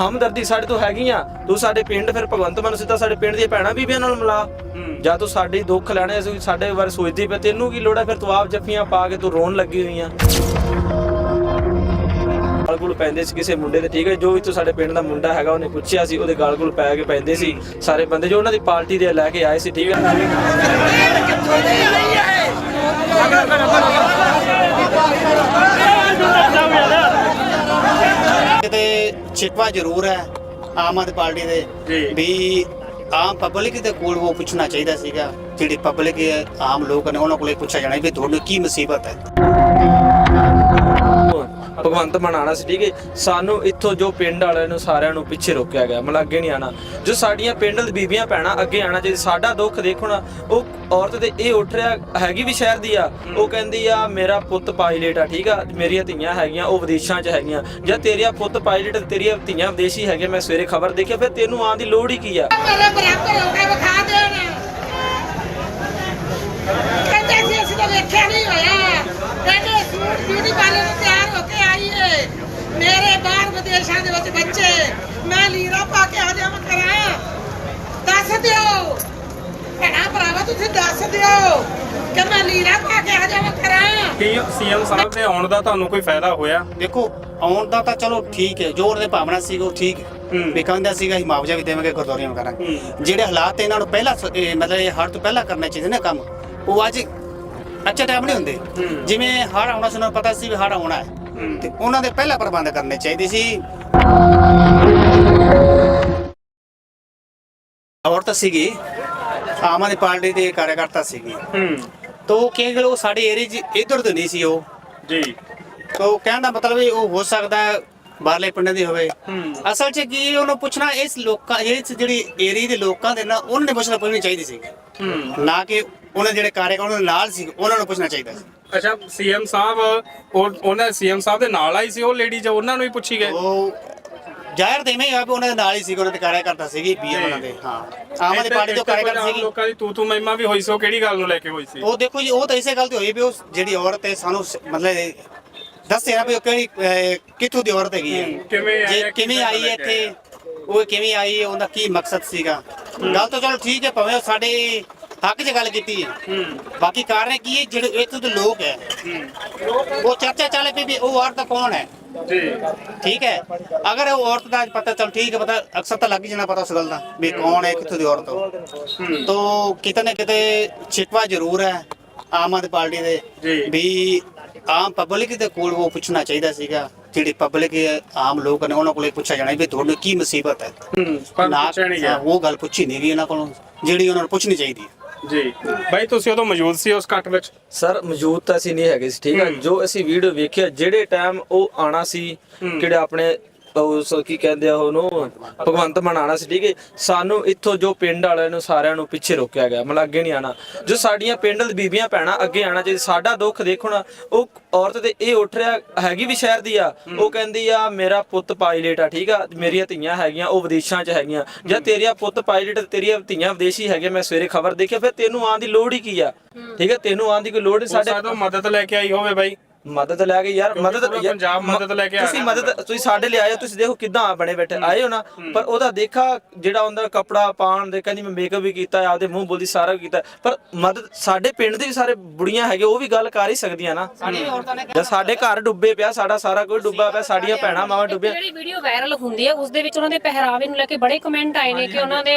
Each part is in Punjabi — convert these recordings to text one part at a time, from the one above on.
ਹਮਦਰਦੀ ਸਾਡੇ ਤੋਂ ਹੈਗੀ ਆ। ਤੂੰ ਸਾਡੇ ਪਿੰਡ ਫਿਰ ਭਗਵੰਤ ਮਾਨ ਸਿੱਧਾ ਸਾਡੇ ਪਿੰਡ ਦੀਆਂ ਭੈਣਾਂ ਬੀਬੀਆਂ ਨਾਲ ਮਿਲਾ। ਜਾਂ ਤੂੰ ਸਾਡੇ ਦੁੱਖ ਲੈਣੇ ਅਸੀਂ ਸਾਡੇ ਬਾਰੇ ਸੋਚਦੀ ਪਈ ਤੈਨੂੰ ਕੀ ਲੋੜ ਹੈ ਫਿਰ ਤੂੰ ਆਪ ਜੱਫੀਆਂ ਪਾ ਕੇ ਤੂੰ ਰੋਣ ਲੱਗੀ ਹੋਈ ਆ। ਗਾਲ ਗੁਲ ਪੈਂਦੇ ਸੀ ਕਿਸੇ ਮੁੰਡੇ ਦੇ ਠੀਕ ਹੈ ਜੋ? ਵੀ ਤੂੰ ਸਾਡੇ ਪਿੰਡ ਦਾ ਮੁੰਡਾ ਹੈਗਾ ਉਹਨੇ ਪੁੱਛਿਆ ਸੀ ਉਹਦੇ ਗਾਲ ਗੁਲ ਪੈ ਕੇ ਪੈਂਦੇ ਸੀ। ਸਾਰੇ ਬੰਦੇ ਜੋ ਉਹਨਾਂ ਦੀ ਪਾਰਟੀ ਦੇ ਲੈ ਕੇ ਆਏ ਸੀ ਠੀਕ ਹੈ ਕਿਤੇ ਸ਼ਿਕਵਾ ਜ਼ਰੂਰ ਹੈ ਆਮ ਆਦਮੀ ਪਾਰਟੀ ਦੇ। ਵੀ ਆਮ ਪਬਲਿਕ ਦੇ ਕੋਲ ਉਹ ਪੁੱਛਣਾ ਚਾਹੀਦਾ ਸੀਗਾ ਜਿਹੜੀ ਪਬਲਿਕ ਆਮ ਲੋਕ ਨੇ ਉਹਨਾਂ ਕੋਲੇ ਪੁੱਛਿਆ ਜਾਣਾ ਵੀ ਤੁਹਾਨੂੰ ਕੀ ਮੁਸੀਬਤ ਹੈ ਭਗਵੰਤ ਮਾਨ ਸੀ, ਠੀਕ ਹੈ ਸਾਨੂੰ ਇੱਥੋਂ ਜੋ ਪਿੰਡ ਵਾਲਿਆਂ ਨੂੰ ਸਾਰਿਆਂ ਨੂੰ ਪਿੱਛੇ ਰੋਕਿਆ ਗਿਆ, ਮਤਲਬ ਅੱਗੇ ਨਹੀਂ ਆਣਾ। ਜੋ ਸਾਡੀਆਂ ਪਿੰਡ ਦੀ ਬੀਬੀਆਂ ਭੈਣਾਂ ਅੱਗੇ ਆਣਾ ਚਾਹੀਦਾ, ਸਾਡਾ ਦੁੱਖ ਦੇਖੋ ਉਹ ਔਰਤ ਤੇ ਇਹ ਉੱਠ ਰਿਹਾ, ਹੈਗੀ ਵੀ ਸ਼ਹਿਰ ਦੀ ਆ, ਉਹ ਕਹਿੰਦੀ ਆ, ਮੇਰਾ ਪੁੱਤ ਪਾਇਲਟ ਆ, ਠੀਕ ਆ, ਮੇਰੀਆਂ ਧੀਆਂ ਹੈਗੀਆਂ, ਉਹ ਵਿਦੇਸ਼ਾਂ 'ਚ ਹੈਗੀਆਂ। ਜਾਂ ਤੇਰੀਆਂ ਪੁੱਤ ਪਾਇਲਟ ਤੇ ਤੇਰੀਆਂ ਧੀਆਂ ਵਿਦੇਸ਼ੀ ਹੈਗੇ ਮੈਂ ਸਵੇਰੇ ਖਬਰ ਦੇਖਿਆ ਫਿਰ ਤੈਨੂੰ ਆਉਣ ਦੀ ਲੋੜ ਹੀ ਕੀ ਆ? ਮੇਰੇ ਬਰਾਬਰ ਹੋ ਕੇ ਵਿਖਾ ਦੇਣ। ਕਹਿੰਦੇ ਸੀ ਅਸੀਂ ਤਾਂ ਵੇਖਿਆ ਨਹੀਂ ਹੋਇਆ। ਕਹਿੰਦੇ ਸੂਟ ਬਿਊਟੀ ਪਾਰਲਰ ਨੂੰ ਤਿਆਰ ਮੇਰੇ ਬਾਹਰ ਵਿਦੇਸ਼ਾਂ ਦੇ ਵਿੱਚ ਬੱਚੇ ਮੈਂ ਲੀਰਾ ਪਾ ਕੇ ਆ ਜਾਵਾਂ ਕਰਾਂ ਦੱਸ ਦਿਓ। ਭੈਣਾ ਭਰਾਵਾ ਤੁਸੀਂ ਦੱਸ ਦਿਓ ਕਿ ਮੈਂ ਲੀਰਾ ਪਾ ਕੇ ਆ ਜਾਵਾਂ ਕਰਾਂ ਕੀ ਸੀਐਮ ਸਾਹਿਬ ਦੇ ਆਉਣ ਦਾ ਤੁਹਾਨੂੰ ਕੋਈ ਫਾਇਦਾ ਹੋਇਆ? ਦੇਖੋ ਆਉਣ ਦਾ ਤਾਂ ਚਲੋ ਠੀਕ ਹੈ ਜੋ ਉਹਦੇ ਭਾਵਨਾ ਸੀਗਾ ਉਹ ਠੀਕ। ਹੈ। ਹੂੰ। ਵੀ ਕਹਿੰਦਾ ਸੀਗਾ ਅਸੀਂ ਮੁਆਵਜ਼ਾ ਵੀ ਦੇਵਾਂਗੇ ਗੁਰਦੁਆਰਿਆਂ ਨੂੰ ਕਰਾਂਗੇ ਜਿਹੜੇ ਹਾਲਾਤ ਇਹਨਾਂ ਨੂੰ ਪਹਿਲਾਂ ਸ- ਮਤਲਬ ਇਹ ਹੜ ਤੋਂ ਪਹਿਲਾਂ ਕਰਨੇ ਚਾਹੀਦੇ ਨੇ ਕੰਮ ਉਹ ਅੱਜ ਅੱਛਾ ਟਾਈਮ ਨਹੀਂ ਹੁੰਦੇ। ਜਿਵੇਂ ਹੜ ਆਉਣਾ ਸੀ ਉਹਨਾਂ ਨੂੰ ਪਤਾ ਸੀ ਵੀ ਹੜ ਆਉਣਾ ਹੈ। ਤੇ ਉਹਨਾਂ ਦੇ ਪਹਿਲਾਂ ਪ੍ਰਬੰਧ ਕਰਨੇ ਚਾਹੀਦੇ ਸੀ। ਔਰਤ ਸੀਗੀ ਆਮ ਆਦਮੀ ਪਾਰਟੀ ਦੇ ਕਾਰਜਕਰਤਾ ਸੀਗੀ। ਹੂੰ। ਤੋ ਕਹਿੰਦੇ ਉਹ ਸਾਡੇ ਏਰੀਆ 'ਚ ਇੱਧਰ ਤੋਂ ਨਹੀਂ ਸੀ ਉਹ। ਜੀ। ਤੋ ਕਹਿਣ ਦਾ ਮਤਲਬ ਇਹ ਉਹ ਹੋ ਸਕਦਾ ਹੈ ਬਾਹਰਲੇ ਪਿੰਡਾਂ ਦੀ ਹੋਵੇ। ਹੂੰ। ਅਸਲ 'ਚ ਕੀ ਉਹਨੂੰ ਪੁੱਛਣਾ ਇਸ ਲੋਕਾਂ ਇਸ ਜਿਹੜੀ ਏਰੀਆ ਦੇ ਲੋਕਾਂ ਦੇ ਨਾ ਉਹਨਾਂ ਨੇ ਪੁੱਛਣਾ ਪੁੱਛਣੀ ਚਾਹੀਦੀ ਸੀ। ਹੂੰ। ਨਾ ਕਿ ਉਹਨਾਂ ਜਿਹੜੇ ਉਹਨਾਂ ਦੇ ਨਾਲ ਸੀ ਉਹਨਾਂ ਨੂੰ ਪੁੱਛਣਾ ਚਾਹੀਦਾ ਸੀ। ਅੱਛਾ ਸੀਐਮ ਸਾਹਿਬ ਉਹ ਉਹਨਾਂ ਸੀਐਮ ਸਾਹਿਬ ਦੇ ਨਾਲ ਆਈ ਸੀ ਉਹ ਲੇਡੀ ਜੋ ਉਹਨਾਂ ਨੂੰ ਹੀ ਪੁੱਛੀ ਗਏ? ਉਹ ਜ਼ਾਹਿਰ ਤੇ ਇਵੇਂ ਹੀ ਆ ਵੀ ਉਹਨਾਂ ਦੇ ਨਾਲ ਹੀ ਸੀ ਉਹਨਾਂ ਦੇ ਕਾਰਜਕਰਤਾ ਸੀਗੀ ਬੀਐਮ ਉਹਨਾਂ ਦੇ ਹਾਂ। ਆਮ ਆਦਮੀ ਪਾਰਟੀ ਤੋਂ ਕਾਰਜਕਰਤਾ ਆਮ ਸੀਗੀ। ਲੋਕਾਂ ਦੀ ਤੂ ਤੂ ਮਹਿਮਾ ਵੀ ਹੋਈ ਸੀ ਉਹ ਕਿਹੜੀ ਗੱਲ ਨੂੰ ਲੈ ਕੇ ਹੋਈ ਸੀ? ਉਹ ਦੇਖੋ ਜੀ ਉਹ ਤਾਂ ਇਸੇ ਗੱਲ ਤੇ ਹੋਈ ਵੀ ਉਹ ਜਿਹੜੀ ਔਰਤ ਹੈ ਸਾਨੂੰ ਸ- ਮਤਲਬ ਦੱਸਿਆ ਵੀ ਉਹ ਕਿਹੜੀ ਅਹ, ਕਿੱਥੋਂ ਦੀ ਔਰਤ ਹੈਗੀ ਹੈ। ਹੂੰ, ਕਿਵੇਂ ਆਈ ਜੇ ਹੈ, ਕਿਵੇਂ ਕਿੱਦਾਂ ਆਈ ਹੈ ਲੈ ਕੇ ਇੱਥੇ ਉਹ ਕਿਵੇਂ ਆਈ ਹੈ ਉਹਦਾ ਕੀ ਮਕਸਦ ਸੀਗਾ? ਗੱਲ ਤਾਂ ਚਲੋ ਠੀਕ ਹੈ ਭਾਵੇਂ ਉਹ ਸਾਡੇ ਹੱਕ 'ਚ ਗੱਲ ਕੀਤੀ ਹੈ। ਹੂੰ। ਬਾਕੀ ਕਾਰਨ ਕੀ ਹੈ? ਜਿਹੜੇ ਇੱਥੇ ਦੇ ਲੋਕ ਹੈ। ਉਹ ਚਰਚਾ ਚੱਲ ਪਈ ਵੀ ਉਹ ਔਰਤ ਕੌਣ ਹੈ? ਠੀਕ ਹੈ। ਅਗਰ ਉਹ ਔਰਤ ਦਾ ਪਤਾ ਚਲ ਠੀਕ ਹੈ ਪਤਾ ਅਕਸਰ ਤਾਂ ਲੱਗ ਜਾਣਾ ਪਤਾ ਉਸ ਗੱਲ ਦਾ ਵੀ ਕੌਣ ਹੈ ਕਿੱਥੋਂ ਦੀ ਔਰਤ ਹੋ ਤੋ ਕਿਤੇ ਨਾ ਕਿਤੇ ਸ਼ਿਕਵਾ ਜ਼ਰੂਰ ਹੈ ਆਮ ਆਦਮੀ ਪਾਰਟੀ ਦੇ। ਵੀ ਆਮ ਪਬਲਿਕ ਦੇ ਕੋਲ ਉਹ ਪੁੱਛਣਾ ਚਾਹੀਦਾ ਸੀਗਾ। ਜਿਹੜੀ ਪਬਲਿਕ ਆਮ ਲੋਕ ਨੇ ਉਹਨਾਂ ਕੋਲੇ ਪੁੱਛਿਆ ਜਾਣਾ ਵੀ ਤੁਹਾਨੂੰ ਕੀ ਮੁਸੀਬਤ ਹੈ। ਹੂੰ ਪਰ ਨਾ ਉਹ ਗੱਲ ਪੁੱਛੀ ਨਹੀਂ ਗਈ ਇਹਨਾਂ ਕੋਲੋਂ। ਜਿਹੜੀ ਉਹਨਾਂ ਨੂੰ ਪੁੱਛਣੀ ਚਾਹੀਦੀ ਹੈ। ਜੀ। ਬਾਈ ਤੁਸੀਂ ਉਦੋਂ ਮੌਜੂਦ ਸੀ ਉਸ ਕੱਟ ਵਿੱਚ? ਸਰ ਮੌਜੂਦ ਤਾਂ ਅਸੀਂ ਨਹੀਂ ਹੈਗੇ ਸੀ ਠੀਕ ਹੈ। ਜੋ ਅਸੀਂ ਵੀਡੀਓ ਵੇਖਿਆ ਜਿਹੜੇ ਟਾਈਮ ਉਹ ਆਣਾ ਸੀ ਕਿਹੜੇ ਆਪਣੇ ਉਸ ਕੀ ਕਹਿੰਦੇ ਆ ਉਹਨੂੰ ਭਗਵੰਤ ਮਾਨ ਆਣਾ ਸੀ ਠੀਕ ਹੈ। ਸਾਨੂੰ ਇੱਥੋਂ ਜੋ ਪਿੰਡ ਵਾਲਿਆਂ ਨੂੰ ਸਾਰਿਆਂ ਨੂੰ ਪਿੱਛੇ ਰੋਕਿਆ ਗਿਆ ਮਤਲਬ ਅੱਗੇ ਨਹੀਂ ਆਣਾ ਜੋ ਸਾਡੀਆਂ ਪਿੰਡ ਦੀ ਬੀਬੀਆਂ ਭੈਣਾਂ ਅੱਗੇ ਆਣਾ ਚਾਹੀਦਾ ਸਾਡਾ ਦੁੱਖ ਦੇਖੋ ਨਾ ਉਹ ਔਰਤ ਤੇ ਇਹ ਉੱਠ ਰਿਹਾ ਹੈਗੀ ਵੀ ਸ਼ਹਿਰ ਦੀ ਆ ਉਹ ਕਹਿੰਦੀ ਆ ਮੇਰਾ ਪੁੱਤ ਪਾਇਲਟ ਆ ਠੀਕ ਆ ਮੇਰੀਆਂ ਧੀਆਂ ਹੈਗੀਆਂ ਉਹ ਵਿਦੇਸ਼ਾਂ 'ਚ ਹੈਗੀਆਂ। ਜਾਂ ਤੇਰੀਆ ਪੁੱਤ ਪਾਇਲਟ ਤੇ ਤੇਰੀਆਂ ਧੀਆਂ ਵਿਦੇਸ਼ੀ ਹੈਗੇ ਮੈਂ ਸਵੇਰੇ ਖਬਰ ਦੇਖਿਆ ਫਿਰ ਤੈਨੂੰ ਆਉਣ ਦੀ ਲੋੜ ਹੀ ਕੀ ਆ? ਠੀਕ ਹੈ ਤੈਨੂੰ ਆਉਣ ਦੀ ਕੋਈ ਲੋੜ ਨਹੀਂ ਸਾਡੇ ਮਦਦ ਲੈ ਕੇ ਆਈ ਹੋਵੇ ਬਾਈ। ਮਦਦ ਲੈ ਕੇ ਯਾਰ ਮਦਦ ਪੂਰਾ ਯਾਰ, ਪੰਜਾਬ ਮ- ਮਦਦ ਲੈ ਕੇ ਆ ਤੁਸੀਂ ਰਿਹਾ ਮਦਦ ਤੁਸੀਂ ਸਾਡੇ ਲਈ ਆਏ ਹੋ ਤੁਸੀਂ ਦੇਖੋ ਕਿਦਾਂ ਬਣੇ ਬੈਠੇ ਆਏ ਹੋ ਨਾ ਪਰ ਉਹਦਾ ਦੇਖਾ ਜਿਹੜਾ ਉਹਦਾ ਕਪੜਾ ਪਾਣ ਦੇ ਕਹਿੰਦੀ ਮੈਂ ਮੇਕਅਪ ਵੀ ਕੀਤਾ ਆਪਦੇ ਮੂੰਹ ਬੋਲੀ ਸਾਰਾ ਕੀਤਾ ਪਰ ਮਦਦ ਸਾਡੇ ਪਿੰਡ ਦੇ ਵੀ ਸਾਰੇ ਬੁੜੀਆਂ ਹੈਗੇ ਉਹ ਵੀ ਗੱਲ ਕਰ ਹੀ ਸਕਦੀਆਂ ਨਾ। ਜਾਂ ਸਾਡੇ ਘਰ ਡੁੱਬੇ ਪਿਆ ਸਾਡਾ ਸਾਰਾ ਕੋਈ ਡੁੱਬਾ ਪਿਆ ਸਾਡੀਆਂ ਭੈਣਾਂ ਮਾਵਾਂ ਡੁੱਬੇ ਜਿਹੜੀ ਵੀਡੀਓ ਵਾਇਰਲ ਹੁੰਦੀ ਹੈ ਉਸ ਦੇ ਵਿੱਚ ਉਹਨਾਂ ਦੇ ਪਹਿਰਾਵੇ ਨੂੰ ਲੈ ਕੇ ਬੜੇ ਕਮੈਂਟ ਆਏ ਨੇ ਕਿ ਉਹਨਾਂ ਦੇ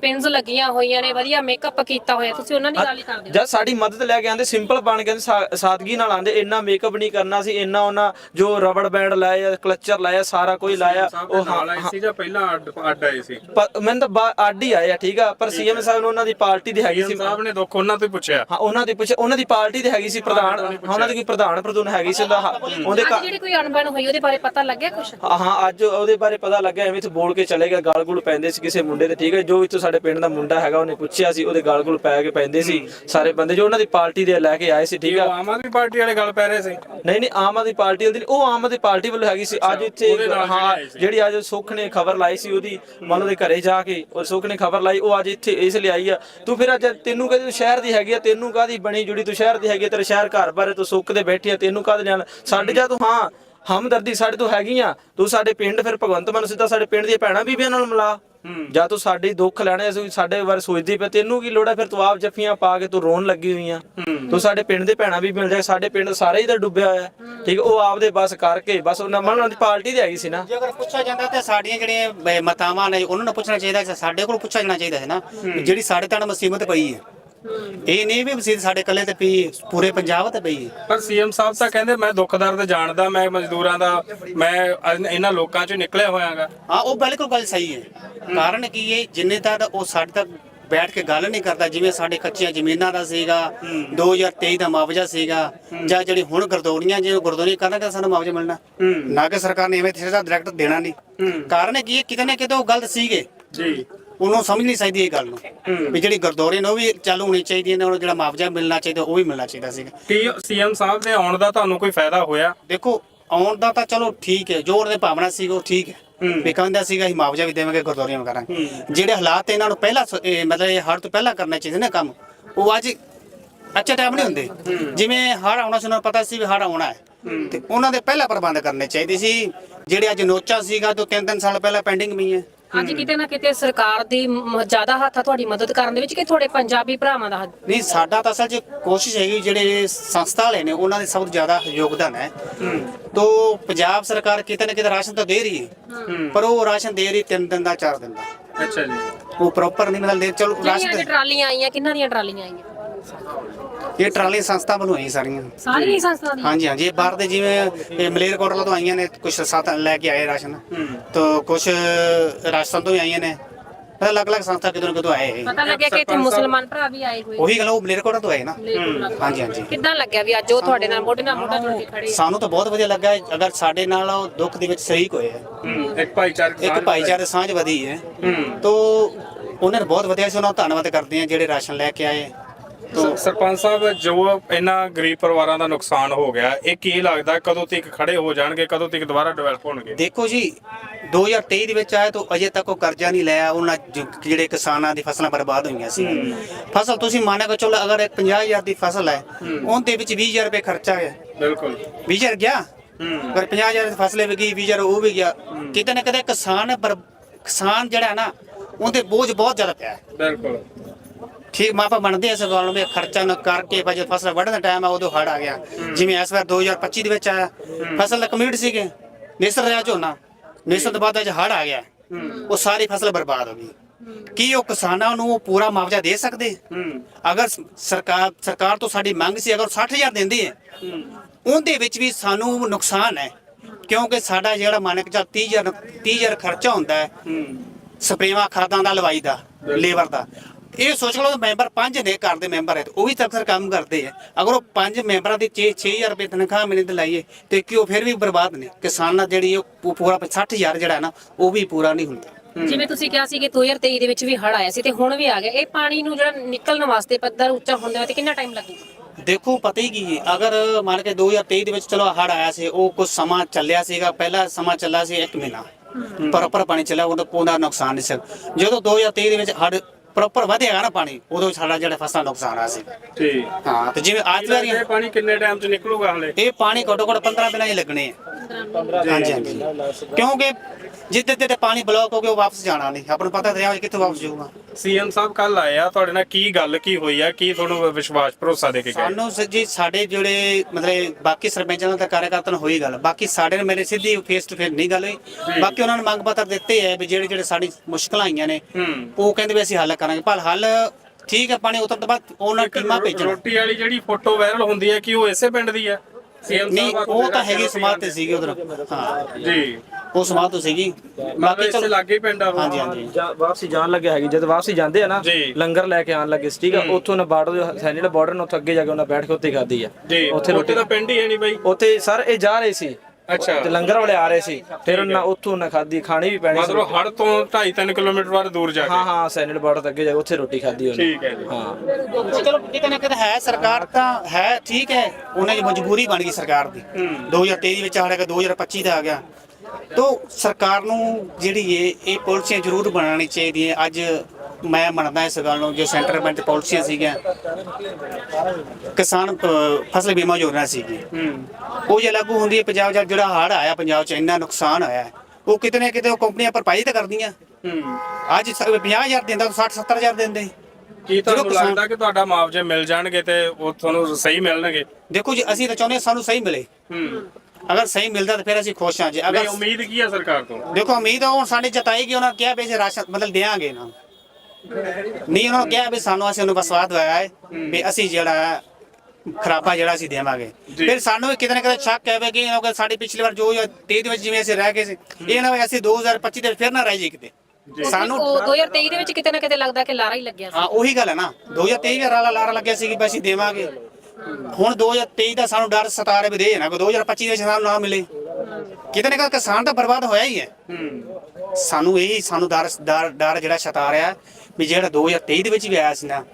ਪਿੰਸ ਲੱਗੀਆਂ ਹੋਈਆਂ ਨੇ ਵਧੀਆ ਮੇਕਅਪ ਕੀਤਾ ਹੋਇਆ ਤੁਸੀਂ ਉਹਨਾਂ ਦੀ ਗੱਲ ਹੀ ਕਰਦੇ ਹੋ। ਜਦ ਸਾਡੀ ਮਦਦ ਲੈ ਕੇ ਆਂਦੇ ਸਿੰਪਲ ਬਣ ਕੇ ਸਾ- ਸਾਦਗੀ ਨਾਲ ਆਂਦੇ ਇੰਨਾ ਮੇਕਅਪ ਨਹੀਂ ਕਰਨਾ ਸੀ ਇੰਨਾ ਉਹਨਾਂ ਜੋ ਰਬੜ ਬੈਂਡ ਲਾਇਆ ਕਲਚਰ ਲਾਇਆ ਸਾਰਾ ਕੋਈ ਲਾਇਆ ਉਹ ਨਾਲ ਆਈ ਸੀ ਜਾਂ ਪਹਿਲਾਂ ਅੱਡ ਅੱਡ ਆਏ ਸੀ। ਮੈਨੂੰ ਤਾਂ ਬਾ- ਅੱਡ ਹੀ ਆਏ ਆ ਠੀਕ ਆ ਪਰ ਸੀਐਮ ਸਾਹਿਬ ਨੂੰ ਉਹਨਾਂ ਦੀ ਪਾਰਟੀ ਦੀ ਹੈਗੀ ਸੀ। ਸੀਐਮ ਸਾਹਿਬ ਨੇ ਦੁੱਖ ਉਹਨਾਂ ਤੋਂ ਹੀ ਪੁੱਛਿਆ। ਹਾਂ ਉਹਨਾਂ ਦੀ ਪੁੱਛ ਉਹਨਾਂ ਦੀ ਪਾਰਟੀ ਦੀ ਹੈਗੀ ਸੀ ਪ੍ਰਧਾਨ ਉਹਨਾਂ ਦੀ ਕੋਈ ਪ੍ਰਧਾਨ ਪ੍ਰਧੂਨ ਹੈਗੀ ਸੀ ਉਹਦਾ ਜਿਹੜੀ ਕੋਈ ਅਣਬਣ ਹੋਈ ਉਹਦੇ ਬਾਰੇ ਪਤਾ ਲੱਗਿਆ ਕੁਝ ਹਾਂ ਹਾਂ, ਅੱਜ ਉਹਦੇ ਬਾਰੇ ਪਤਾ ਲੱਗਿਆ ਐਵੇਂ ਤੇ ਬੋਲ ਕੇ ਚਲੇ ਗਿਆ ਗਾਲ ਗੁਲ ਪੈਂਦੇ ਸੀ ਕਿਸੇ ਮੁੰਡੇ ਦੇ ਠੀਕ ਹੈ ਜੋ ਵੀ ਤੂੰ ਸਾਡੇ ਪਿੰਡ ਦਾ ਮੁੰਡਾ ਹੈਗਾ ਉਹਨੇ ਪੁੱਛਿਆ ਸੀ ਉਹਦੇ ਗਾਲ ਗੁਲ ਪੈ ਕੇ ਪੈਂਦੇ ਸੀ ਸਾਰੇ ਬੰਦੇ ਜੋ ਉਹਨਾਂ ਦੀ ਪਾਰਟੀ ਦੇ ਲੈ ਕੇ ਆਏ ਸੀ ਠੀਕ ਆ। ਆਮ ਆਦਮੀ ਪਾਰਟੀ ਵਾਲੇ ਗੱਲ ਪੈ ਰਹੇ ਸੀ ਨਹੀਂ ਨਹੀਂ ਆਮ ਆਦਮੀ ਪਾਰਟੀ ਨਹੀਂ, ਉਹ ਆਮ ਆਦਮੀ ਪਾਰਟੀ ਵੱਲੋਂ ਹੈਗੀ ਸੀ। ਅੱਜ ਇੱਥੇ ਉਹਦੇ ਹਾਂ ਜਿਹੜੇ ਸੀ। ਅੱਜ ਸੁੱਖ ਨੇ ਖਬਰ ਲਾਈ ਸੀ ਉਹਦੀ ਮੰਨ ਦੇ ਘਰੇ ਜਾ ਕੇ ਉਹ ਸੁੱਖ ਨੇ ਖਬਰ ਲਾਈ ਉਹ ਅੱਜ ਇੱਥੇ ਇਸ ਲਈ ਆਈ ਆ। ਤੂੰ ਫਿਰ ਅੱਜ ਤੈਨੂੰ ਕਹਿੰਦੇ ਸ਼ਹਿਰ ਦੀ ਹੈਗੀ ਆ ਤੈਨੂੰ ਕਾਦੀ ਬਣੀ ਜੁੜੀ ਤੂੰ ਸ਼ਹਿਰ ਦੀ ਹੈਗੀ ਆ, ਤੇਰੇ ਸ਼ਹਿਰ ਘਰ ਬਾਰੇ ਤੂੰ ਸੁੱਖ ਦੇ ਬੈਠੀ ਆ ਤੈਨੂੰ ਕਾਹਦੇ ਨਾਲ? ਸਾਡੇ ਜਾ ਤੂੰ ਹਾਂ ਹਮਦਰਦੀ ਸਾਡੇ ਤੋਂ ਹੈਗੀਆਂ ਤੂੰ ਸਾਡੇ ਪਿੰਡ ਫਿਰ ਭਗਵੰਤ ਮਾਨ ਸਿੱਧਾ ਸਾਡੇ ਪਿੰਡ ਦੀਆਂ ਭੈਣਾਂ ਬੀਬੀਆਂ ਨਾਲ ਮਿਲਾ। ਜਾਂ ਤੂੰ ਸਾਡੇ ਦੁੱਖ ਲੈਣੇ ਅਸੀਂ ਸਾਡੇ ਬਾਰੇ ਸੋਚਦੀ ਪਈ ਤੈਨੂੰ ਕੀ ਲੋੜ ਹੈ ਫਿਰ ਤੂੰ ਆਪ ਜੱਫੀਆਂ ਪਾ ਕੇ ਤੂੰ ਰੋਣ ਲੱਗੀ ਹੋਈ ਆ। ਤੂੰ ਸਾਡੇ ਪਿੰਡ ਦੇ ਭੈਣਾਂ ਵੀ ਮਿਲ ਜਾਏ ਸਾਡੇ ਪਿੰਡ ਸਾਰੇ ਹੀ ਤਾਂ ਡੁੱਬਿਆ ਹੋਇਆ। ਠੀਕ ਉਹ ਆਪਦੇ ਬਸ ਕਰਕੇ ਬਸ ਉਹਨਾਂ ਮਨ ਦੀ ਪਾਰਟੀ ਦੀ ਹੈਗੀ ਸੀ ਨਾ। ਜੇ ਅਗਰ ਪੁੱਛਿਆ ਜਾਂਦਾ ਤੇ ਸਾਡੀਆਂ ਜਿਹੜੀਆਂ ਮਤਾਵਾਂ ਨੇ ਉਹਨਾਂ ਨੂੰ ਪੁੱਛਣਾ ਚਾਹੀਦਾ ਸਾਡੇ ਕੋਲ ਪੁੱਛਿਆ ਜਾਣਾ ਚਾਹੀਦਾ ਹੈ ਨਾ ਜਿਹੜੀ ਸਾਡੇ ਤੱਕ ਮੁਸੀਬਤ ਪਈ ਹੈ। ਇਹ ਨਹੀਂ ਵੀ ਮੁਸੀਬਤ ਸਾਡੇ ਇਕੱਲੇ ਤੇ ਪਈ ਪੂਰੇ ਪੰਜਾਬ ਤੇ ਪਈ ਪਰ ਸੀਐਮ ਸਾਹਿਬ ਤਾਂ ਕਹਿੰਦੇ ਮੈਂ ਦੁੱਖ ਦਰਦ ਜਾਣਦਾ ਮੈਂ ਮਜ਼ਦੂਰਾਂ ਦਾ ਮੈਂ ਇਹਨਾਂ ਲੋਕਾਂ ਚੋਂ ਨਿਕਲਿਆ ਹੋਇਆਗਾ। ਹਾਂ ਉਹ ਬਿਲਕੁਲ ਗੱਲ ਸਹੀ ਹੈ। ਕਾਰਨ ਕੀ ਹੈ ਜਿੰਨੇ ਤੱਕ ਉਹ ਸਾਡੇ ਤੱਕ ਬੈਠ ਕੇ ਗੱਲ ਨਹੀਂ ਕਰਦਾ ਜਿਵੇਂ ਸਾਡੇ ਕੱਚੀਆਂ ਜ਼ਮੀਨਾਂ ਦਾ ਸੀਗਾ 2023 ਦਾ ਮੁਆਵਜ਼ਾ ਸੀਗਾ ਜਾਂ ਜਿਹੜੀ ਹੁਣ ਗਰਦੌਰੀਆਂ ਜੇ ਗਰਦੌਰੀ ਕਹਿੰਦਾ ਕਿ ਸਾਨੂੰ ਮੁਆਵਜ਼ਾ ਮਿਲਣਾ। ਨਾ ਕਿ ਸਰਕਾਰ ਨੇ ਐਵੇਂ ਸਿੱਧਾ ਡਾਇਰੈਕਟ ਦੇਣਾ ਨਹੀਂ। ਕਾਰਨ ਕੀ ਹੈ ਕਿਤੇ ਨਾ ਕਿਤੇ ਉਹ ਗਲਤ ਸੀਗੇ। ਜੀ। ਉਹਨੂੰ ਸਮਝ ਨਹੀਂ ਸਕਦੀ ਇਹ ਗੱਲ ਨੂੰ। ਵੀ ਜਿਹੜੀ ਗਰਦੌਰੀ ਨੇ ਉਹ ਵੀ ਚਾਲੂ ਹੋਣੀ ਚਾਹੀਦੀ ਹੈ ਨਾ ਉਹਨੂੰ ਜਿਹੜਾ ਮੁਆਵਜ਼ਾ ਮਿਲਣਾ ਚਾਹੀਦਾ ਉਹ ਵੀ ਮਿਲਣਾ ਚਾਹੀਦਾ ਸੀਗਾ। ਕੀ ਸੀਐਮ ਸਾਹਿਬ ਦੇ ਆਉਣ ਦਾ ਤੁਹਾਨੂੰ ਕੋਈ ਫਾਇਦਾ ਹੋਇਆ? ਦੇਖੋ ਆਉਣ ਦਾ ਤਾਂ ਚਲੋ ਠੀਕ ਹੈ ਜੋ ਉਹਦੇ ਭਾਵਨਾ ਸੀਗਾ ਉਹ ਠੀਕ ਹੈ। ਵੀ ਕਹਿੰਦਾ ਸੀਗਾ ਅਸੀਂ ਮੁਆਵਜ਼ਾ ਵੀ ਦੇਵਾਂਗੇ ਗੁਰਦੌਰੀਆਂ ਵੀ ਕਰਾਂਗੇ। ਜਿਹੜੇ ਹਾਲਾਤ ਇਹਨਾਂ ਨੂੰ ਪਹਿਲਾਂ ਸ- ਇਹ ਮਤਲਬ ਇਹ ਹੜ੍ਹ ਤੋਂ ਪਹਿਲਾਂ ਕਰਨਾ ਚਾਹੀਦਾ ਨਾ ਕੰਮ ਉਹ ਅੱਜ ਅੱਛਾ ਟਾਈਮ ਨਹੀਂ ਹੁੰਦੇ। ਜਿਵੇਂ ਹੜ੍ਹ ਆਉਣਾ ਸੀ ਉਹਨਾਂ ਨੂੰ ਪਤਾ ਸੀ ਵੀ ਹੜ੍ਹ ਆਉਣਾ ਹੈ। ਤੇ ਉਹਨਾਂ ਦੇ ਪਹਿਲਾਂ ਪ੍ਰਬੰਧ ਕਰਨੇ ਚਾਹੀਦੇ ਸੀ। ਜਿਹੜੇ ਅੱਜ ਨੋਚਾ ਸੀਗਾ ਤੋਂ ਤਿੰਨ ਤਿੰਨ ਸਾਲ ਪਹਿਲਾਂ ਪੈਂਡਿੰਗ ਵੀ ਹੈ। ਅੱਜ ਕਿਤੇ ਨਾ ਕਿਤੇ ਸਰਕਾਰ ਦੀ ਜ਼ਿਆਦਾ ਹੱਥ ਆ ਤੁਹਾਡੀ ਮਦਦ ਕਰਨ ਦੇ ਵਿੱਚ ਕਿ ਤੁਹਾਡੇ ਪੰਜਾਬੀ ਭਰਾਵਾਂ ਦਾ? ਨਹੀਂ ਸਾਡਾ ਤਾਂ ਅਸਲ 'ਚ ਕੋਸ਼ਿਸ਼ ਹੈਗੀ ਜਿਹੜੇ ਸੰਸਥਾ ਵਾਲੇ ਨੇ ਉਹਨਾਂ ਦੇ ਸਭ ਤੋਂ ਜ਼ਿਆਦਾ ਯੋਗਦਾਨ ਹੈ। ਤੋ ਪੰਜਾਬ ਸਰਕਾਰ ਕਿਤੇ ਨਾ ਕਿਤੇ ਰਾਸ਼ਨ ਤਾਂ ਦੇ ਰਹੀ ਹੈ। ਪਰ ਉਹ ਰਾਸ਼ਨ ਦੇ ਰਹੀ ਤਿੰਨ ਦਿਨ ਦਾ ਚਾਰ ਦਿਨ ਦਾ। ਅੱਛਾ ਜੀ। ਉਹ ਪ੍ਰੋਪਰ ਨਹੀਂ ਮਿਲਦੇ ਚਲੋ ਰਾਸ਼ਨ ਟਰਾਲੀਆਂ ਆਈਆਂ ਕਿੰਨਾਂ ਦੀਆਂ ਟਰਾਲੀਆਂ ਆਈਆਂ? ਇਹ ਟਰਾਲੀ ਸੰਸਥਾ ਬਣਵਾਈ ਸਾਰੀਆਂ। ਸਾਰੀਆਂ ਹੀ ਸੰਸਥਾ ਦੀਆਂ? ਹਾਂਜੀ ਹਾਂਜੀ ਇਹ ਬਾਹਰ ਦੇ ਜਿਵੇਂ ਇਹ ਮਲੇਰਕੋਟਲਾ ਤੋਂ ਆਈਆਂ ਨੇ ਕੁਝ ਸਾਥ ਲੈ ਕੇ ਆਏ ਰਾਸ਼ਨ। ਤੋ ਕੁਝ ਰਾਜਸਥਾਨ ਤੋਂ ਵੀ ਆਈਆਂ ਨੇ। ਅਲੱਗ-ਅਲੱਗ ਸੰਸਥਾ ਨਾ ਕਿਤੋਂ ਆਏ ਇਹ। ਪਤਾ ਲੱਗਿਆ ਕਿ ਇੱਥੇ ਮੁਸਲਮਾਨ ਭਰਾ ਵੀ ਆਏ ਹੋਏ। ਉਹੀ ਗੱਲ ਉਹ ਮਲੇਰਕੋਟਲਾ ਤੋਂ ਆਏ ਨਾ। ਹਾਂਜੀ ਹਾਂਜੀ। ਕਿੱਦਾਂ ਲੱਗਿਆ ਵੀ ਅੱਜ ਉਹ ਤੁਹਾਡੇ ਨਾਲ ਮੋਢੇ ਨਾਲ ਮੋਢਾ ਜੋੜ ਕੇ ਖੜੇ ਆ? ਸਾਨੂੰ ਤਾਂ ਬਹੁਤ ਵਧੀਆ ਲੱਗਾ ਹੈ, ਅਗਰ ਸਾਡੇ ਨਾਲ ਉਹ ਦੁੱਖ ਦੇ ਵਿੱਚ ਸ਼ਰੀਕ ਹੋਏ ਹੈ। ਹੂੰ, ਇੱਕ ਭਾਈਚਾਰਕ ਇੱਕ ਭਾਈਚਾਰੇ ਸਾਂਝ ਵਧੀ ਹੈ। ਤੋ ਉਹਨਾਂ ਨੇ ਬਹੁਤ ਵਧੀਆ ਸੀ ਉਹਨਾਂ ਦਾ ਧੰਨਵਾਦ ਕਰਦੇ ਆ ਜਿਹੜੇ ਰਾਸ਼ਨ ਲੈ ਕੇ ਆਏ। ਸਰਪੰਚ ਸਾਹਿਬ ਜੋ ਇਹਨਾਂ ਗਰੀਬ ਪਰਿਵਾਰਾਂ ਦਾ ਨੁਕਸਾਨ ਹੋ ਗਿਆ ਇਹ ਕੀ ਲੱਗਦਾ ਕਦੋਂ ਤੱਕ ਖੜੇ ਹੋ ਜਾਣਗੇ? ਕਦੋਂ ਤੱਕ ਦੁਬਾਰਾ ਡਿਵੈਲਪ ਹੋਣਗੇ? ਦੇਖੋ ਜੀ 2023 ਦੇ ਵਿੱਚ ਆਇਆ ਤਾਂ ਅਜੇ ਤੱਕ ਉਹ ਕਰਜ਼ਾ ਨਹੀਂ ਲਿਆ। ਉਹਨਾਂ ਜੋ- ਜਿਹੜੇ ਕਿਸਾਨਾਂ ਦੀ ਫਸਲਾਂ ਬਰਬਾਦ ਹੋਈਆਂ ਸੀ। ਫਸਲ ਤੁਸੀਂ ਮੰਨ ਕੇ ਚਲੋ ਅਗਰ ਇੱਕ 50000 ਦੀ ਫਸਲ ਹੈ ਉਹਦੇ ਵਿੱਚ 20000 ਰੁਪਏ ਖਰਚਾ ਹੈ ਬਿਲਕੁਲ। 20000 ਗਿਆ? ਹੂੰ। ਅਗਰ 50000 ਦੀ ਫਸਲ ਵੀ ਗਈ 20000 ਉਹ ਵੀ ਗਿਆ। ਕਿਤੇ ਨਾ ਕਿਤੇ ਕਿਸਾਨ ਬਰ- ਕਿਸਾਨ ਜਿਹੜਾ ਹੈ ਨਾ ਉਹਦੇ ਬੋਝ ਬਹੁਤ ਜ਼ਿਆਦਾ ਪਿਆ। ਹੈ ਬਿਲਕੁਲ। ਠੀਕ ਮਾਪਾ ਬਣਦੇ ਇਸ ਗੱਲ ਨੂੰ ਵੀ ਖਰਚਾ ਨਾ ਕਰਕੇ ਭਾਜੀ ਫਸਲ ਵੱਢਣ ਦਾ ਟਾਈਮ ਆ ਉਦੋਂ ਹੜ ਆ ਗਿਆ। ਜਿਵੇਂ ਇਸ ਵਾਰ 2025 ਦੇ ਵਿੱਚ ਆਇਆ ਫਸਲ ਤਾਂ ਕਮਿਟ ਸੀਗੇ। ਨਿਸਰ ਰਿਹਾ ਝੋਨਾ। ਨਿਸਰ ਤੋਂ ਬਾਅਦ ਅੱਜ ਹੜ ਆ ਗਿਆ। ਉਹ ਸਾਰੀ ਫਸਲ ਬਰਬਾਦ ਹੋ ਗਈ। ਕੀ ਉਹ ਕਿਸਾਨਾਂ ਨੂੰ ਉਹ ਪੂਰਾ ਮੁਆਵਜ਼ਾ ਦੇ ਸਕਦੇ? ਅਗਰ ਸਰਕਾਰ ਸਰਕਾਰ ਤੋਂ ਸਾਡੀ ਮੰਗ ਸੀ ਅਗਰ 60000 ਦਿੰਦੀ ਹੈ ਉਹਦੇ ਵਿੱਚ ਵੀ ਸਾਨੂੰ ਨੁਕਸਾਨ ਹੈ। ਕਿਉਂਕਿ ਸਾਡਾ ਜਿਹੜਾ ਮੰਨ ਕੇ ਚੱਲ 30000 30000 ਖਰਚਾ ਹੁੰਦਾ ਹੈ ਹੂੰ। ਸਪਰੇਵਾਂ ਖਾਦਾਂ ਦਾ ਲਵਾਈ ਦਾ ਲੇਬਰ ਦਾ। ਇਹ ਸੋਚ ਲਓ ਮੈਂਬਰ ਪੰਜ ਨੇ ਘਰ ਦੇ ਮੈਂਬਰ ਹੈ ਤੇ ਉਹ ਵੀ ਤਾਂ ਅਕਸਰ ਕੰਮ ਕਰਦੇ ਆ ਅਗਰ ਉਹ ਪੰਜ ਮੈਂਬਰਾਂ ਦੀ 6 6000 ਰੁਪਏ ਤਨਖਾਹ ਮਹੀਨੇ ਦੀ ਲਾਈਏ ਤੇ ਕਿਉਂ ਫਿਰ ਵੀ ਬਰਬਾਦ ਨੇ? ਕਿਸਾਨਾਂ ਜਿਹੜੀ ਉਹ ਪੂਰਾ 60000 ਜਿਹੜਾ ਹੈ ਨਾ ਉਹ ਵੀ ਪੂਰਾ ਨਹੀਂ ਹੁੰਦਾ। ਜਿਵੇਂ ਤੁਸੀਂ ਕਿਹਾ ਸੀ ਕਿ 2023 ਦੇ ਵਿੱਚ ਵੀ ਹੜ ਆਇਆ ਸੀ ਤੇ ਹੁਣ ਵੀ ਆ ਗਿਆ ਇਹ ਪਾਣੀ ਨੂੰ ਜਿਹੜਾ ਨਿਕਲਣ ਵਾਸਤੇ ਪੱਧਰ ਉੱਚਾ ਹੁੰਦੇ ਤੇ ਕਿੰਨਾ ਟਾਈਮ ਲੱਗੇਗਾ? ਦੇਖੋ ਪਤਾ ਹੀ ਕੀ ਹੈ ਅਗਰ ਮੰਨ ਕੇ 2023 ਦੇ ਵਿੱਚ ਚਲੋ ਹੜ ਆਇਆ ਸੀ ਉਹ ਕੁਝ ਸਮਾਂ ਚੱਲਿਆ ਸੀਗਾ ਪਹਿਲਾ ਸਮਾਂ ਚੱਲਾ ਸੀ 1 ਮਹੀਨਾ। ਪ੍ਰੋਪਰ ਪਾਣੀ ਚੱਲਿਆ ਉਹਦਾ ਉਹਦਾ ਨੁਕਸਾਨ ਨਹੀਂ ਸੀ। ਜਦੋਂ 2023 ਦੇ ਵਿੱਚ ਹੜ ਪ੍ਰੋਪਰ ਵਧੇਗਾ ਨਾ ਪਾਣੀ ਉਦੋਂ ਸਾਡਾ ਜਿਹੜਾ ਫਸਲਾਂ ਦਾ ਨੁਕਸਾਨ ਆ ਸੀ। ਠੀਕ। ਹਾਂ ਤੇ ਜਿਵੇਂ ਅੱਜ ਵਾਰੀ ਇਹ ਪਾਣੀ ਕਿੰਨੇ ਟਾਈਮ ਚ ਨਿਕਲੂਗਾ ਹਲੇ? ਇਹ ਪਾਣੀ ਘੱਟੋ ਘੱਟ 15 ਦਿਨਾਂ ਹੀ ਲੱਗਣੇ ਆ। ਹਾਂਜੀ ਹਾਂਜੀ ਕਿਉਂਕਿ ਜਿੱਦੇ ਤੇ ਪਾਣੀ ਬਲੌਕ ਹੋ ਗਿਆ ਉਹ ਵਾਪਸ ਜਾਣਾ ਨਹੀਂ। ਆਪਾਂ ਨੂੰ ਪਤਾ ਤੇ ਰਿਹਾ ਕਿੱਥੋਂ ਵਾਪਸ ਜਾਊਗਾ। ਸੀਐਮ ਸਾਹਿਬ ਕੱਲ ਆਏ ਆ ਤੁਹਾਡੇ ਨਾਲ ਕੀ ਗੱਲ ਕੀ ਹੋਈ ਆ? ਕੀ ਤੁਹਾਨੂੰ ਵਿਸ਼ਵਾਸ ਭਰੋਸਾ ਦੇ ਕੇ ਗਏ? ਸਾਨੂੰ ਸ- ਜੀ ਸਾਡੇ ਜਿਹੜੇ ਮਤਲਬ ਬਾਕੀ ਸਰਪੰਚਾਂ ਦਾ ਕਾਰਜਕਰਤਾ ਨਾਲ ਹੋਈ ਗੱਲ। ਬਾਕੀ ਸਾਡੇ ਨਾਲ ਮੇਰੇ ਸਿੱਧੀ ਫੇਸ ਟੂ ਫੇਸ ਨਹੀਂ ਗੱਲ ਹੋਈ। ਬਾਕੀ ਉਹਨਾਂ ਨੇ ਮੰਗ ਪੱਤਰ ਦਿੱਤੇ ਹੈ ਵੀ ਜਿਹੜੇ ਜਿਹੜੇ ਸਾਡੀ ਮੁਸ਼ਕਲਾਂ ਆਈਆਂ ਨੇ ਉਹ ਕਹਿੰਦੇ ਵੀ ਅਸੀਂ ਹੱਲ ਕਰਾਂਗੇ। ਪਰ ਹੱਲ ਠੀਕ ਹੈ ਪਾਣੀ ਉਤਰਨ ਤੋਂ ਬਾਅਦ ਉਹਨਾਂ ਟੀਮਾਂ ਭੇਜਣ। ਰੋਟੀ ਵਾਲੀ ਜਿਹੜੀ ਫੋਟੋ ਵਾਇਰਲ ਹੁੰਦੀ ਹੈ ਕਿ ਉਹ ਇਸੇ ਪਿੰਡ ਦੀ ਹੈ ਸੀਐਮ ਨਹੀਂ ਸਾਹਿਬ ਉਹ ਤਾਂ ਹੈਗੀ ਸਮਾਜ ਤੇ ਸੀਗੀ ਉਧਰ। ਹਾਂ। ਜੀ। ਉਹ ਸਮਾਜ ਤੋਂ ਸੀਗੀ। ਬਾਕੀ ਬਾਕੀ ਇਸੇ ਚਲੋ ਲਾਗੇ ਹੀ ਪਿੰਡ ਆ ਉਹ। ਹਾਂਜੀ ਹਾਂਜੀ। ਜਾ- ਵਾਪਸੀ ਜਾਣ ਲੱਗੇ ਹੈਗੀ। ਜਦ ਵਾਪਸੀ ਜਾਂਦੇ ਆ ਨਾ ਜੀ। ਲੰਗਰ ਲੈ ਕੇ ਆਣ ਲੱਗੇ ਸੀ ਠੀਕ ਆ? ਉੱਥੋਂ ਨਾ ਬਾਰਡਰ ਸੈਨਿਟ ਬਾਰਡਰ ਨੂੰ ਉੱਥੇ ਅੱਗੇ ਜਾ ਕੇ ਉਹਨਾਂ ਬੈਠ ਕੇ ਉੱਥੇ ਖਾਧੀ ਆ। ਜੀ ਉੱਥੇ ਰੋਟੀ ਦਾ ਪਿੰਡ ਹੀ ਹੈ ਨਹੀਂ ਬਾਈ। ਉੱਥੇ ਸਰ ਇਹ ਜਾ ਰਹੇ ਸੀ। ਅੱਛਾ। ਤੇ ਲੰਗਰ ਵਾਲੇ ਆ ਰਹੇ ਸੀ। ਫਿਰ ਉਹਨਾਂ ਉੱਥੋਂ ਨਾ ਖਾਧੀ ਖਾਣੀ ਵੀ ਪੈਣੀ ਸੀ। ਮਤਲਬ ਹੜ ਤੋਂ 2.5 ਕਿਲੋਮੀਟਰ ਬਾਅਦ ਦੂਰ ਜਾ ਹਾਂ ਕੇ। ਹਾਂ ਸੈਨਿਟ ਬਾਰਡਰ ਤੋਂ ਅੱਗੇ ਜਾ ਕੇ ਉੱਥੇ ਰੋਟੀ ਖਾਧੀ ਉਹਨੇ। ਠੀਕ ਹੈ ਜੀ। ਹਾਂ। ਚਲੋ ਕਿਤੇ ਨਾ ਕਿਤੇ ਹੈ ਸਰਕਾਰ ਤਾਂ ਹੈ ਠੀਕ ਹੈ। ਉਹਨਾਂ ਦੀ ਮਜਬੂਰੀ ਬਣ ਗਈ ਸਰਕਾਰ ਦੀ। 2023 ਵਿੱਚ ਆ ਗਿਆ 2025 ਦਾ ਆ ਗਿਆ। ਤੋ ਸਰਕਾਰ ਨੂੰ ਜਿਹੜੀ ਇਹ ਇਹ ਪਾਲਿਸੀਆਂ ਜ਼ਰੂਰ ਬਣਾਉਣੀ ਚਾਹੀਦੀ ਹੈ ਅੱਜ ਮੈਂ ਮੰਨਦਾ ਇਸ ਗੱਲ ਨੂੰ ਜੋ ਸੈਂਟਰ ਗਵਰਨਮੈਂਟ ਪਾਲਿਸੀਆਂ ਸੀਗੀਆਂ ਕਿਸਾਨ ਅ, ਫਸਲ ਬੀਮਾ ਯੋਜਨਾ ਸੀਗੀ। ਉਹ ਜੇ ਲਾਗੂ ਹੁੰਦੀ ਹੈ ਪੰਜਾਬ 'ਚ ਜਿਹੜਾ ਹੜ੍ਹ ਆਇਆ ਪੰਜਾਬ 'ਚ ਇੰਨਾ ਨੁਕਸਾਨ ਹੋਇਆ ਹੈ, ਉਹ ਕਿਤੇ ਨਾ ਕਿਤੇ ਉਹ ਕੰਪਨੀਆਂ ਭਰਪਾਈ ਤਾਂ ਕਰਦੀਆਂ। ਅੱਜ 50000 ਦਿੰਦਾ ਤਾਂ 60 70000 ਦਿੰਦੇ। ਕੀ ਤੁਹਾਨੂੰ ਕਿਸਾਨ- ਲੱਗਦਾ ਕਿ ਤੁਹਾਡਾ ਮੁਆਵਜ਼ੇ ਮਿਲ ਜਾਣਗੇ ਤੇ ਉਹ ਤੁਹਾਨੂੰ ਸਹੀ ਮਿਲਣਗੇ? ਦੇਖੋ ਜੀ ਅਸੀਂ ਤਾਂ ਚਾਹੁੰਦੇ ਹਾਂ ਸਾਨੂੰ ਸਹੀ ਮਿਲੇ। ਹੂੰ। ਅਗਰ ਸਹੀ ਮਿਲਦਾ ਤਾਂ ਫਿਰ ਅਸੀਂ ਖੁਸ਼ ਹਾਂ ਜੀ। ਨਹੀਂ ਅਗਰ ਉਮੀਦ ਕੀ ਹੈ ਸਰਕਾਰ ਤੋਂ? ਦੇਖੋ ਉਮੀਦ ਆ ਹੁਣ ਸਾਡੇ ਜਤਾਈ ਕਿ ਉਹਨਾਂ ਕਿਹਾ ਵੀ ਅਸੀਂ ਰਾਸ਼ਨ ਮਤਲਬ ਦੇਾਂਗੇ ਨਾ। ਨਹੀਂ ਉਹਨਾਂ ਨੂੰ ਕਿਹਾ ਵੀ ਸਾਨੂੰ ਅਸੀਂ ਉਹਨੂੰ ਵਿਸ਼ਵਾਸ ਦਵਾਇਆ ਹੈ ਵੀ ਅਸੀਂ ਜਿਹੜਾ ਖਰਾਬਾ ਜਿਹੜਾ ਅਸੀਂ ਦੇਵਾਂਗੇ। ਫਿਰ ਸਾਨੂੰ ਵੀ ਕਿਤੇ ਨਾ ਕਿਤੇ ਸ਼ੱਕ ਹੈ ਵੀ ਕਿ ਇਹਨਾਂ ਕੋਲ ਸਾਡੀ ਪਿਛਲੀ ਵਾਰ ਜੋ 23 ਦੇ ਵਿੱਚ ਜਿਵੇਂ ਅਸੀਂ ਰਹਿ ਗਏ ਸੀ ਇਹ ਨਾ ਵੀ ਅਸੀਂ 2025 ਦੇ ਫਿਰ ਨਾ ਰਹਿ ਜੀ ਕਿਤੇ। ਸਾਨੂੰ ਉਹ 2023 ਦੇ ਵਿੱਚ ਕਿਤੇ ਨਾ ਕਿਤੇ ਲੱਗਦਾ ਕਿ ਲਾਰਾ ਹੀ ਲੱਗਿਆ ਸੀ। ਹਾਂ ਉਹੀ ਗੱਲ ਹੈ ਨਾ। 2023 ਵੀ ਰਾਲਾ ਲਾਰਾ ਲੱਗਿਆ ਸੀ ਕਿ ਵੀ ਅਸੀਂ ਦੇਵਾਂਗੇ। ਹੁਣ 2023 ਦਾ ਸਾਨੂੰ ਡਰ ਸਤਾ ਰਿਹਾ ਵੀ ਦੇ ਨਾ ਕੋਈ 2025 ਦੇ ਵਿੱਚ ਸਾਨੂੰ ਨਾ ਮਿਲੇ। ਕਿਤੇ ਨਾ ਕਿਤੇ ਕਿਸਾਨ ਤਾਂ ਬਰਬਾਦ ਹੋਇਆ ਹੀ ਹੈ। ਸਾਨੂੰ ਇਹ ਸਾਨੂੰ ਡਰ ਡਰ ਜਿਹੜਾ ਸਤਾ ਰਿਹਾ ਵੀ ਜਿਹੜਾ 2023 ਦੇ ਵਿੱਚ ਵੀ ਆਇਆ ਸੀ ਨਾ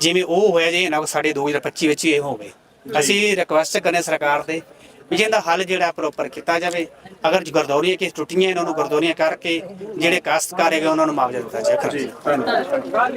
ਜਿਵੇਂ ਉਹ ਹੋਇਆ ਜੇ ਨਾ ਸਾਡੇ 2025 ਵਿੱਚ ਵੀ ਇਹ ਹੋਵੇ। ਅਸੀਂ ਰਿਕਵੈਸਟ ਕਰਨੇ ਸਰਕਾਰ ਦੇ ਵੀ ਜਿਹਦਾ ਹੱਲ ਜਿਹੜਾ ਪ੍ਰੋਪਰ ਕੀਤਾ ਜਾਵੇ ਅਗਰ ਗਰਦੌਰੀਆਂ ਕਿ ਟੁੱਟੀਆਂ ਇਹਨਾਂ ਨੂੰ ਗਰਦੌਰੀਆਂ ਕਰਕੇ ਜਿਹੜੇ ਕਾਸ਼ਤਕਾਰ ਹੈਗੇ ਉਹਨਾਂ ਨੂੰ ਮੁਆਵਜ਼ਾ ਦਿੱਤਾ ਜਾਵੇ। ਜੀ ਧੰਨਵਾਦ।